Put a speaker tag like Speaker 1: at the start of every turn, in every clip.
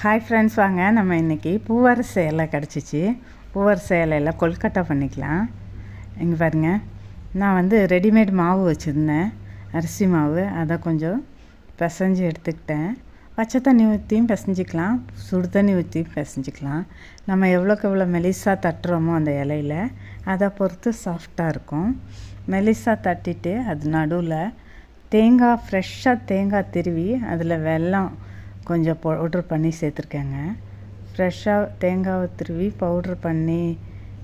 Speaker 1: Hi friends வாங்க. நம்ம இன்றைக்கி பூவரசு இலை கிடச்சிச்சு. பூவரசு இலையில் கொல்கட்டை பண்ணிக்கலாம். இங்கே பாருங்க. நான் வந்து ரெடிமேட் மாவு வச்சுருந்தேன். அரிசி மாவு. அதை கொஞ்சம் பிசைஞ்சு எடுத்துக்கிட்டேன். பச்சை தண்ணி ஊற்றியும் பிசைஞ்சிக்கலாம். சுடு தண்ணி ஊற்றியும் பிசைஞ்சிக்கலாம். நம்ம எவ்வளோக்கு எவ்வளோ மெலிசாக தட்டுறோமோ அந்த இலையில் அதை பொறுத்து சாஃப்டாக இருக்கும். மெலிசாக தட்டிட்டு அது நடுவில் தேங்காய் ஃப்ரெஷ்ஷாக தேங்காய் திருவி அதில் வெல்லம் கொஞ்சம் பவுட்ரு பண்ணி சேர்த்துருக்கேங்க. ஃப்ரெஷ்ஷாக தேங்காவை திருவி பவுட்ரு பண்ணி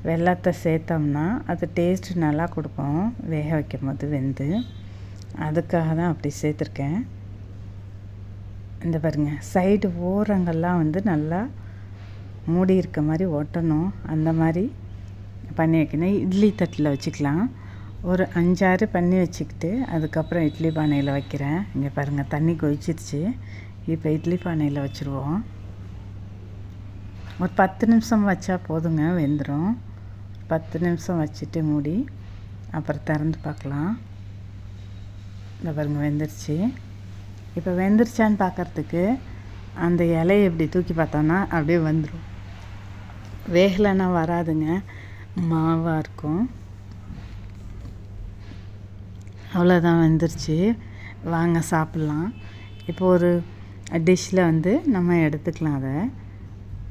Speaker 1: வெள்ளத்தை சேர்த்தோம்னா அது டேஸ்ட் நல்லா கொடுக்கும். வேக வைக்கும் போது வெந்து. அதுக்காக தான் அப்படி சேர்த்துருக்கேன். இந்த பாருங்க சைடு ஓரங்கள்லாம் வந்து நல்லா மூடி இருக்க மாதிரி ஒட்டணும். அந்த மாதிரி பண்ணி வைக்கணும். இட்லி தட்டில் வச்சுக்கலாம். ஒரு அஞ்சாறு பண்ணி வச்சுக்கிட்டு அதுக்கப்புறம் இட்லி பானையில் வைக்கிறேன். இங்கே பாருங்கள் தண்ணி கொதிச்சிருச்சு. இப்போ இட்லி பானையில் வச்சுருவோம். ஒரு பத்து நிமிஷம் வச்சா போதுங்க வெந்துடும் பத்து நிமிஷம் வச்சுட்டு மூடி அப்புறம் திறந்து பார்க்கலாம். இந்த பாருங்க வெந்துருச்சு. இப்போ வெந்துருச்சான்னு பார்க்குறதுக்கு அந்த இலையை இப்படி தூக்கி பார்த்தோன்னா அப்படியே வந்துடும் வேகலைன்னா வராதுங்க மாவாக இருக்கும். அவ்வளோதான் வெந்துருச்சு. வாங்க சாப்பிட்லாம். இப்போ ஒரு டிஷ்ஷில் வந்து நம்ம எடுத்துக்கலாம் அதை.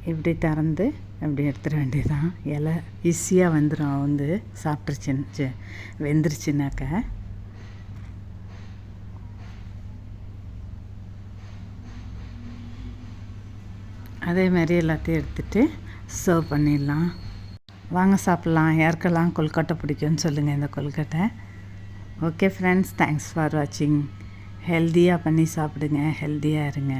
Speaker 1: இப்படி திறந்து இப்படி எடுத்துட வேண்டியதுதான். இலை ஈஸியாக வந்துடும் வந்து சாப்பிட்ருச்சுன்னு வெந்துருச்சுனாக்க அதே மாதிரி எல்லாத்தையும் எடுத்துகிட்டு சர்வ் பண்ணிடலாம். வாங்க சாப்பிட்லாம். யாருக்கெல்லாம் கொல்கட்டை பிடிக்கும்னு சொல்லுங்கள் இந்த கொல்கட்டை. ஓகே ஃப்ரெண்ட்ஸ் தேங்க்ஸ் ஃபார் வாட்சிங் ஹெல்த்தியாக பண்ணி சாப்பிடுங்க. ஹெல்த்தியாக இருங்க.